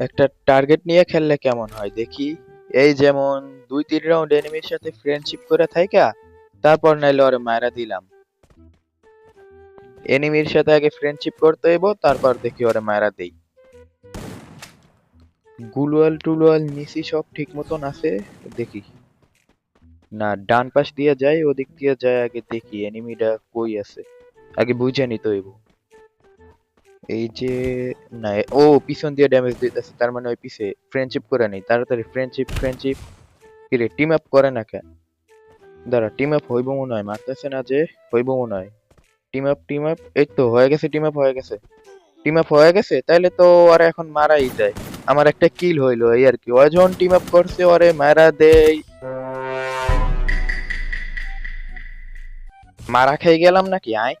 একটা টার্গেট নিয়ে খেললে কেমন হয়? দেখি। এই যেমন দুই, তিন রাউন্ড এনিমির সাথে ফ্রেন্ডশিপ করে থাইকা, তারপর নাইলে ওরে মায়েরা দিলাম। এনিমির সাথে আগে ফ্রেন্ডশিপ করতে হইব, তারপর দেখি ওরে মায়েরা দেই। গুলওয়াল, টুলওয়াল, নিসি সব ঠিক মতন আছে? দেখি। না, ডান পাশ দিয়ে যাই, ওদিক দিয়ে যায় আগে দেখি এনিমিটা কই আছে। আগে বুঝে নিতে হইব। এই যে, না ও পিছন দিয়ে ড্যামেজ দিতেছে, তার মানে ওই পিছে ফ্রেন্ডশিপ করে নেই। তাড়াতাড়ি ফ্রেন্ডশিপ ফ্রেন্ডশিপ কিরে টিম আপ করে না কেন? দাঁড়া টিম আপ হইব মনে হয়, মারতেছে না যে, হইব মনে হয়। টিম আপ টিম আপ এই তো, হয়ে গেছে টিম আপ হয়ে গেছে। টিম আপ হয়ে গেছে, তাইলে তো আর এখন মারাই যায়। আমার একটা কিল হইল, এই আর কি। ও যখন টিম আপ করছে, ওরে মারা দেই। মারা খেয়ে গেলাম নাকি? আয়।